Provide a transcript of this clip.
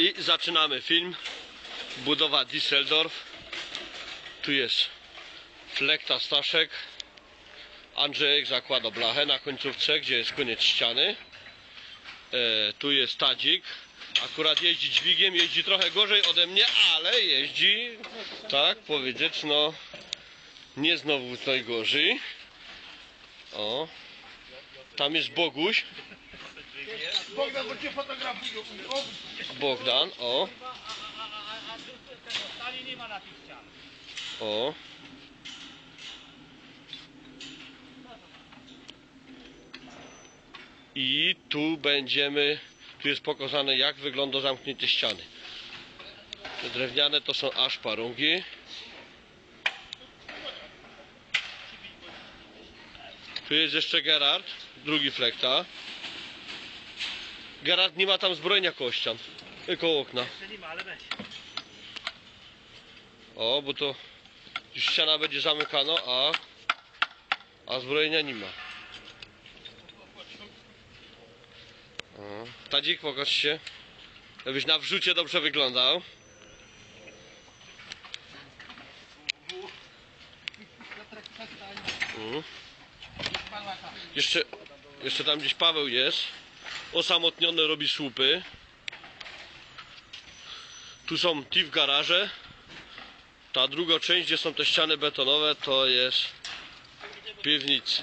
I zaczynamy film. Budowa Düsseldorf. Tu jest Flekta Staszek. Andrzejek zakłada blachę na końcówce, gdzie jest koniec ściany. E, tu jest Tadzik. Akurat jeździ dźwigiem, jeździ trochę gorzej ode mnie, ale jeździ, tak powiedzieć, no nie znowu najgorzej. O, tam jest Boguś, Bogdan, bo cię fotografują. Bogdan, o, stali nie ma na tych ścianach. o. I tu będziemy, tu jest pokazane jak wygląda zamknięcie ściany. Te drewniane to są aż parungi. Tu jest jeszcze Gerard, drugi flekta. Gerard nie ma tam zbrojenia koło ścian, y, koło okna. O, bo to już ściana będzie zamykana, a, a zbrojenia nie ma. Tadzik, pokaż się. Żebyś na wrzucie dobrze wyglądał. Jeszcze, jeszcze tam gdzieś Paweł jest. Osamotniony robi słupy. Tu są TIF garaże. Ta druga część, gdzie są te ściany betonowe, to jest piwnicy.